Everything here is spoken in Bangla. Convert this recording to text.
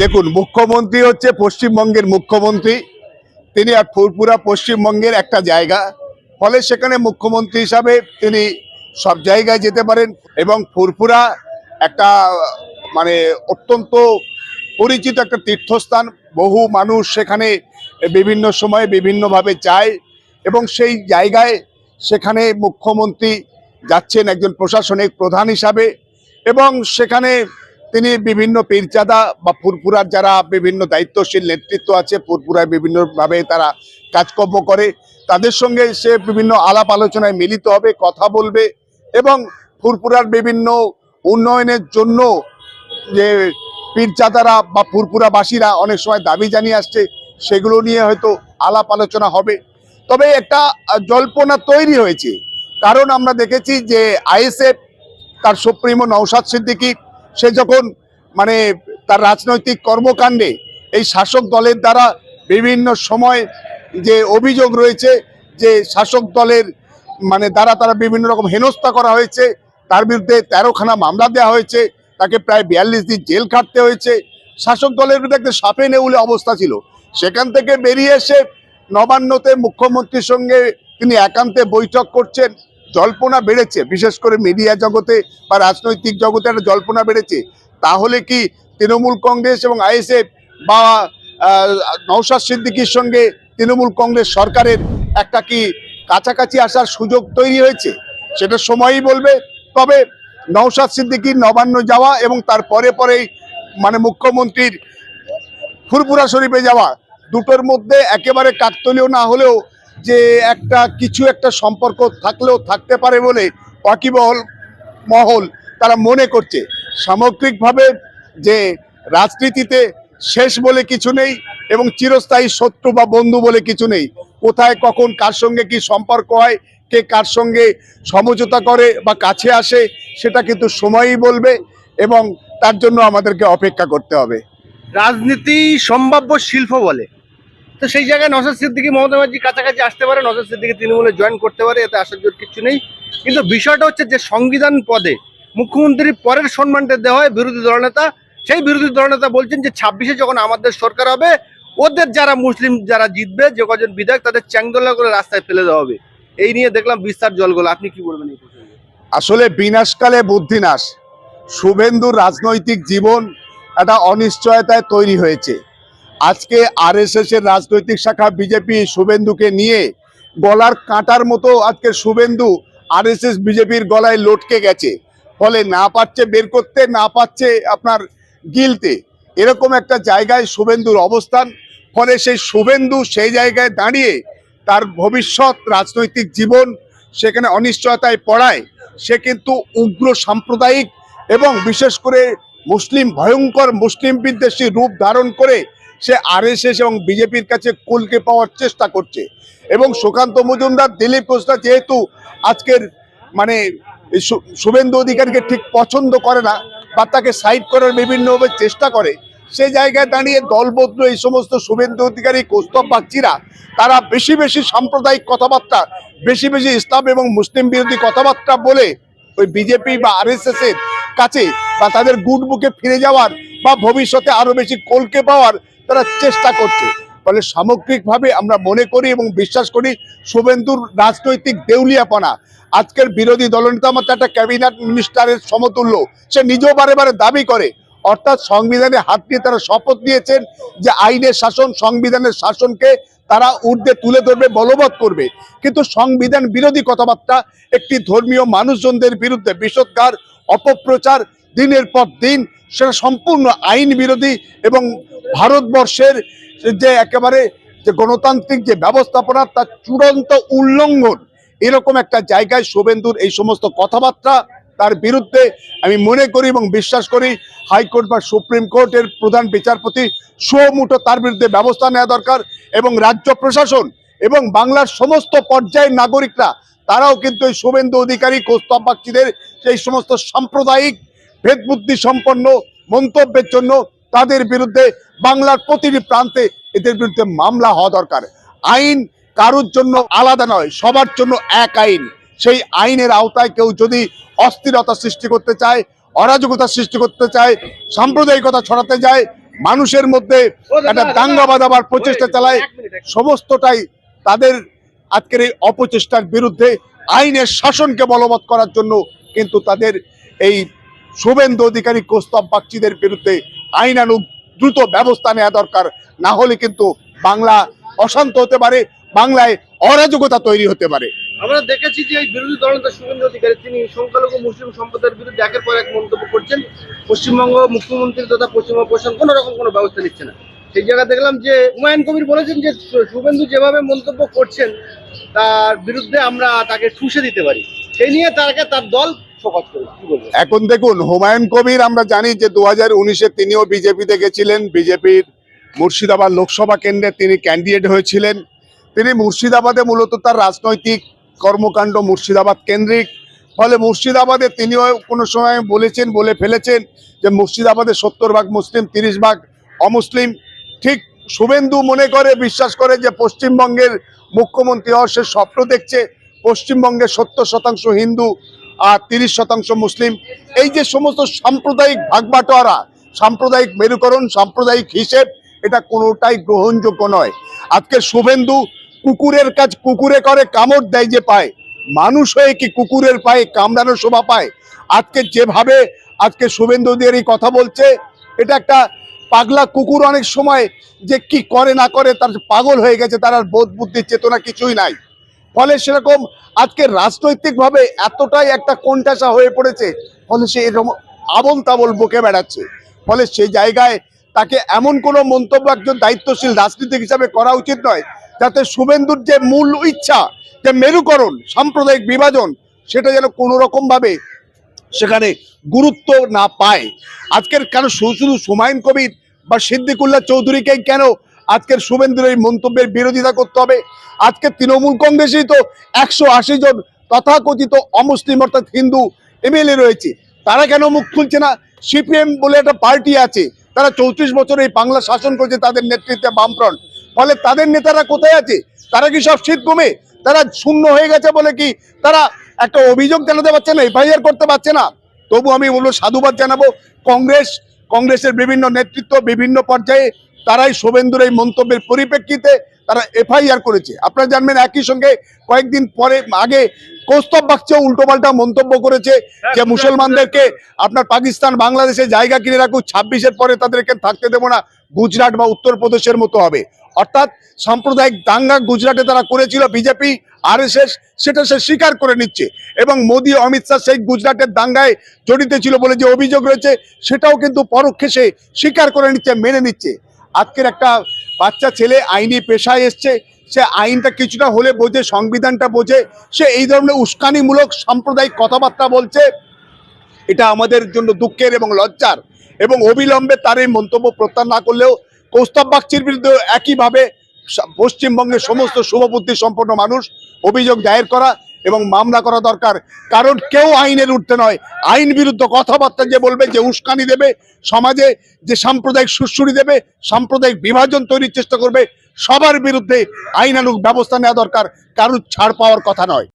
দেখুন, মুখ্যমন্ত্রী হচ্ছে পশ্চিমবঙ্গের মুখ্যমন্ত্রী। তিনি আর ফুরপুরা পশ্চিমবঙ্গের একটা জায়গা। ফলে সেখানে মুখ্যমন্ত্রী হিসাবে তিনি সব জায়গায় যেতে পারেন এবং ফুরপুরা একটা মানে অত্যন্ত পরিচিত একটা তীর্থস্থান। বহু মানুষ সেখানে বিভিন্ন সময়ে বিভিন্নভাবে যায় এবং সেই জায়গায় সেখানে মুখ্যমন্ত্রী যাচ্ছেন একজন প্রশাসনিক প্রধান হিসাবে এবং সেখানে তিনি বিভিন্ন পীরজাদা বা ফুরপুরার যারা বিভিন্ন দায়িত্বশীল নেতৃত্ব আছে ফুরপুরায় বিভিন্নভাবে তারা কাজকর্ম করে, তাদের সঙ্গে সে বিভিন্ন আলাপ আলোচনায় মিলিত হবে, কথা বলবে এবং ফুরপুরার বিভিন্ন উন্নয়নের জন্য যে পীরজাদারা বা ফুরপুরাবাসীরা অনেক সময় দাবি জানিয়ে আসছে, সেগুলো নিয়ে হয়তো আলাপ আলোচনা হবে। তবে একটা জল্পনা তৈরি হয়েছে। কারণ আমরা দেখেছি যে আইএসএফ, তার সুপ্রিমো নৌসাদ সিদ্দিকী সে যখন মানে তার রাজনৈতিক কর্মকাণ্ডে এই শাসক দলের দ্বারা বিভিন্ন সময় যে অভিযোগ রয়েছে যে শাসক দলের মানে দ্বারা তারা বিভিন্ন রকম হেনস্থা করা হয়েছে, তার বিরুদ্ধে তেরোখানা মামলা দেওয়া হয়েছে, তাকে প্রায় বিয়াল্লিশ দিন জেল খাটতে হয়েছে। শাসক দলের বিরুদ্ধে একটা সাপে নেউলে অবস্থা ছিল। সেখান থেকে বেরিয়ে এসে নবান্নতে মুখ্যমন্ত্রীর সঙ্গে তিনি একান্তে বৈঠক করছেন। জল্পনা বেড়েছে, বিশেষ করে মিডিয়া জগতে বা রাজনৈতিক জগতে একটা জল্পনা বেড়েছে, তাহলে কি তৃণমূল কংগ্রেস এবং আইএসএফ বা নওশাদ সিদ্দিকির সঙ্গে তৃণমূল কংগ্রেস সরকারের একটা কি কাছাকাছি আসার সুযোগ তৈরি হয়েছে? সেটা সময়ই বলবে। তবে নওশাদ সিদ্দিকির নবান্ন যাওয়া এবং তার পরে পরেই মানে মুখ্যমন্ত্রীর ফুরপুরা শরীফে যাওয়া, দুটোর মধ্যে একেবারে কাকতলীয় না হলেও যে একটা কিছু একটা সম্পর্ক থাকলেও থাকতে পারে বলে ওয়াকিবহল মহল তারা মনে করছে। সামগ্রিকভাবে যে রাজনীতিতে শেষ বলে কিছু নেই এবং চিরস্থায়ী শত্রু বা বন্ধু বলে কিছু নেই। কোথায়, কখন, কার সঙ্গে কি সম্পর্ক হয়, কে কার সঙ্গে সমঝোতা করে বা কাছে আসে, সেটা কিন্তু সময়ই বলবে এবং তার জন্য আমাদেরকে অপেক্ষা করতে হবে। রাজনীতি সম্ভাব্য শিল্প বলে। তো সেই জায়গায় নজর সিদ্দিকি মমতা ব্যানার্জি কাছাকাছি আসতে পারে, নজর সিদ্দিকি তৃণমূলে জয়েন করতে পারে, এতে আশ্চর্যের কিছু নেই। কিন্তু বিষয়টা হচ্ছে যে সংবিধান পদে মুখ্যমন্ত্রীর পরের সম্মানটা দেওয়া হয় বিরোধী দলনেতা। সেই বিরোধী দলনেতা বলছেন যে ছাব্বিশে যখন আমাদের সরকার হবে, ওদের যারা মুসলিম যারা জিতবে, যে কজন বিধায়ক, তাদের চ্যাংদোলা করে রাস্তায় ফেলে দেওয়া হবে। এই নিয়ে দেখলাম বিস্তার জলগুলো। আপনি কি বলবেন এই আসলে বিনাশকালে বুদ্ধিনাশ। শুভেন্দুর রাজনৈতিক জীবন একটা অনিশ্চয়তায় তৈরি হয়েছে। আজকে আরএসএস এর রাজনৈতিক শাখা বিজেপি শুভেন্দুকে নিয়ে গলার কাঁটার মতো আজকে শুভেন্দু আরএসএস বিজেপির গলায় লটকে গেছে। ফলে না পারছে বের করতে, না পাচ্ছে আপনার গিলতে। এরকম একটা জায়গায় শুভেন্দুর অবস্থান। ফলে সেই শুভেন্দু সেই জায়গায় দাঁড়িয়ে তার ভবিষ্যৎ রাজনৈতিক জীবন সেখানে অনিশ্চয়তায় পড়ায়। সে কিন্তু উগ্র সাম্প্রদায়িক এবং বিশেষ করে মুসলিম ভয়ঙ্কর মুসলিম বিদ্বেষী রূপ ধারণ করে সে আরএসএস এবং বিজেপির কাছে কুলকে পাওয়ার চেষ্টা করছে। এবং সুকান্ত মজুমদার, দিলীপ ঘোষরা যেহেতু আজকের মানে শুভেন্দু অধিকারীকে ঠিক পছন্দ করে না বা তাকে সাইড করার বিভিন্নভাবে চেষ্টা করে, সে জায়গায় দাঁড়িয়ে দলবদ্ধ এই সমস্ত শুভেন্দু অধিকারী, কৌস্তব বাগচিরা, তারা বেশি বেশি সাম্প্রদায়িক কথাবার্তা, বেশি বেশি ইসলাম এবং মুসলিম বিরোধী কথাবার্তা বলে ওই বিজেপি বা আরএসএস এর কাছে বা তাদের গুড বুকে ফিরে যাওয়ার বা ভবিষ্যতে আরও বেশি কলকে পাওয়ার তারা চেষ্টা করছে। ফলে সামগ্রিকভাবে আমরা মনে করি এবং বিশ্বাস করি শুভেন্দুর রাজনৈতিক দেউলিয়াপনা। আজকের বিরোধী দলনেতা মতো একটা ক্যাবিনেট মিনিস্টারের সমতুল্য। সে নিজেও বারে বারে দাবি করে। অর্থাৎ সংবিধানে হাত দিয়ে তারা শপথ নিয়েছেন যে আইনের শাসন, সংবিধানের শাসনকে তারা ঊর্ধ্বে তুলে ধরবে, বলবৎ করবে। কিন্তু সংবিধান বিরোধী কথাবার্তা একটি ধর্মীয় মানুষজনদের বিরুদ্ধে বিষোদ্গার অপপ্রচার দিনের পর দিন সেটা সম্পূর্ণ আইন বিরোধী এবং ভারতবর্ষের যে একেবারে যে গণতান্ত্রিক যে ব্যবস্থাপনা তার চূড়ান্ত উল্লঙ্ঘন, এরকম একটা জায়গায় শুভেন্দুর এই সমস্ত কথাবার্তা তার বিরুদ্ধে আমি মনে করি এবং বিশ্বাস করি হাইকোর্ট বা সুপ্রিম কোর্টের প্রধান বিচারপতি সুমুটো তার বিরুদ্ধে ব্যবস্থা নেওয়া দরকার এবং রাজ্য প্রশাসন এবং বাংলার সমস্ত পর্যায়ের নাগরিকরা, তারাও কিন্তু এই শুভেন্দু অধিকারী, কৌস্তব বাগচিদের সেই সমস্ত সাম্প্রদায়িক ভেদবুদ্ধি সম্পন্ন মন্তব্যের জন্য তাদের বিরুদ্ধে বাংলার প্রতিটি প্রান্তে এদের বিরুদ্ধে মামলা হওয়া দরকার। আইন কারুর জন্য আলাদা নয় সবার জন্য এক আইন। সেই আইনের আওতায় কেউ যদি অস্থিরতা সৃষ্টি করতে চায় অরাজকতা সৃষ্টি করতে চায় সাম্প্রদায়িকতা ছড়াতে যায় মানুষের মধ্যে একটা দাঙ্গা বাঁধাবার প্রচেষ্টা চালায় সমস্তটাই তাদের আজকের এই অপচেষ্টার বিরুদ্ধে আইনের শাসনকে বলবৎ করার জন্য কিন্তু তাদের এই শুভেন্দু অধিকারী কোস্তব বাগচিদের বিরুদ্ধে আইনানুগ দ্রুত ব্যবস্থা নেওয়া দরকার। না হলে কিন্তু বাংলা অশান্ত হতে পারে, বাংলায় অরাজকতা তৈরি হতে পারে। আমরা দেখেছি যে এই বিরোধী দলনেতা শুভেন্দু অধিকারী, তিনি সংখ্যালঘু মুসলিম সম্প্রদায়ের বিরুদ্ধে একের পর এক মন্তব্য করছেন। পশ্চিমবঙ্গ মুখ্যমন্ত্রী তথা পশ্চিমবঙ্গ প্রশাসন কোনো রকম কোনো ব্যবস্থা নিচ্ছে না। সেই জায়গায় দেখলাম যে হুমায়ুন কবির বলেছেন যে শুভেন্দু যেভাবে মন্তব্য করছেন, তার বিরুদ্ধে আমরা তাকে ঠুসে দিতে পারি। সেই নিয়ে তাকে তার দল এখন দেখুন, হুমায়ুন কবির, আমরা জানি যে দু হাজার উনিশে তিনিও বিজেপিতে গেছিলেন। বিজেপির মুর্শিদাবাদ লোকসভা কেন্দ্রে তিনি ক্যান্ডিডেট হয়েছিলেন। তিনি মুর্শিদাবাদে মূলত তার রাজনৈতিক কর্মকাণ্ড মুর্শিদাবাদ কেন্দ্রিক। ফলে মুর্শিদাবাদে তিনিও কোনো সময় বলেছেন, বলে ফেলেছেন যে মুর্শিদাবাদে সত্তর ভাগ মুসলিম, তিরিশ ভাগ অমুসলিম। ঠিক শুভেন্দু মনে করে, বিশ্বাস করে যে পশ্চিমবঙ্গের মুখ্যমন্ত্রী হওয়ার সে স্বপ্ন দেখছে। পশ্চিমবঙ্গে সত্তর শতাংশ হিন্দু আর তিরিশ শতাংশ মুসলিম। এই যে সমস্ত সাম্প্রদায়িক ভাগবাটোয়ারা, সাম্প্রদায়িক মেরুকরণ, সাম্প্রদায়িক হিসেব, এটা কোনোটাই গ্রহণযোগ্য নয়। আজকে শুভেন্দু কুকুরের কাজ কুকুরে করে, কামড় দেয় যে পায়। মানুষ হয়ে কি কুকুরের পায়ে কামড়ানোর শোভা পায়? আজকে যেভাবে আজকে শুভেন্দু অধিকারী কথা বলছে, এটা একটা পাগলা কুকুর অনেক সময় যে কি করে না করে তার পাগল হয়ে গেছে, তার আর বোধ বুদ্ধির চেতনা কিছুই নাই। ফলে সেরকম আজকে রাজনৈতিকভাবে এতটাই একটা কোণঠাসা হয়ে পড়েছে, ফলে সে এরকম আবল তাবল বকে বেড়াচ্ছে। ফলে সেই জায়গায় তাকে এমন কোনো মন্তব্য একজন দায়িত্বশীল রাজনীতিক হিসাবে করা উচিত নয়, যাতে শুভেন্দুর যে মূল ইচ্ছা, যে মেরুকরণ, সাম্প্রদায়িক বিভাজন, সেটা যেন কোনো রকমভাবে সেখানে গুরুত্ব না পায়। আজকের কেন শুধু হুমায়ুন কবির বা সিদ্দিকুল্লাহ চৌধুরীকে কেন আজকের শুভেন্দুর এই মন্তব্যের বিরোধিতা করতে হবে। আজকে তৃণমূল কংগ্রেসেই তো একশো আশি জন তথাকথিত অমুসলিম অর্থাৎ হিন্দু এমএলএ রয়েছে। তারা কেন মুখ খুলছে না? সিপিএম বলে একটা পার্টি আছে। তারা চৌত্রিশ বছর এই বাংলা শাসন করছে তাদের নেতৃত্বে বামফ্রন্ট। ফলে তাদের নেতারা কোথায় আছে? তারা কি সব শীত কমে তারা শূন্য হয়ে গেছে বলে কি তারা একটা অভিযোগ জানাতে পারছে না, এফআইআর করতে পারছে না? তবু আমি বলব সাধুবাদ জানাব। কংগ্রেস, কংগ্রেসের বিভিন্ন নেতৃত্ব বিভিন্ন পর্যায়ে তারাই শোভেন্দুর এই মন্তব্যের পরিপ্রেক্ষিতে তারা এফআইআর করেছে। আপনারা জানবেন একই সঙ্গে কয়েকদিন পরে আগে কৌস্তব বাগচিও উল্টোপাল্টা মন্তব্য করেছে যে মুসলমানদেরকে আপনার পাকিস্তান বাংলাদেশে জায়গা কিনে রাখুক ছাব্বিশের পরে তাদেরকে থাকতে দেবো না গুজরাট বা উত্তরপ্রদেশের মতো হবে। অর্থাৎ সাম্প্রদায়িক দাঙ্গা গুজরাটে তারা করেছিল বিজেপি আরএসএস সেটা সে স্বীকার করে নিচ্ছে। এবং মোদী অমিত শাহ সেই গুজরাটের দাঙ্গায় জড়িত ছিল বলে যে অভিযোগ রয়েছে সেটাও কিন্তু পরোক্ষে সে স্বীকার করে নিচ্ছে মেনে নিচ্ছে। আজকের একটা বাচ্চা ছেলে আইনি পেশায় এসছে, সে আইনটা কিছুটা হলে বোঝে, সংবিধানটা বোঝে, সে এই ধরনের উস্কানিমূলক সাম্প্রদায়িক কথাবার্তা বলছে। এটা আমাদের জন্য দুঃখের এবং লজ্জার এবং অবিলম্বে তার এই মন্তব্য প্রত্যাহার না করলেও কৌস্তব বাগচির বিরুদ্ধে একইভাবে পশ্চিমবঙ্গের সমস্ত শুভবুদ্ধি সম্পন্ন মানুষ অভিযোগ দায়ের করা এবং মামলা করা দরকার। কারণ কেউ আইনের উঠতে নয়। আইন বিরুদ্ধ কথাবার্তা যে বলবে, যে উস্কানি দেবে, সমাজে যে সাম্প্রদায়িক সুশ্রুরি দেবে, সাম্প্রদায়িক বিভাজন তৈরির চেষ্টা করবে, সবার বিরুদ্ধে আইনানুগ ব্যবস্থা নেওয়া দরকার। কারোর ছাড় পাওয়ার কথা নয়।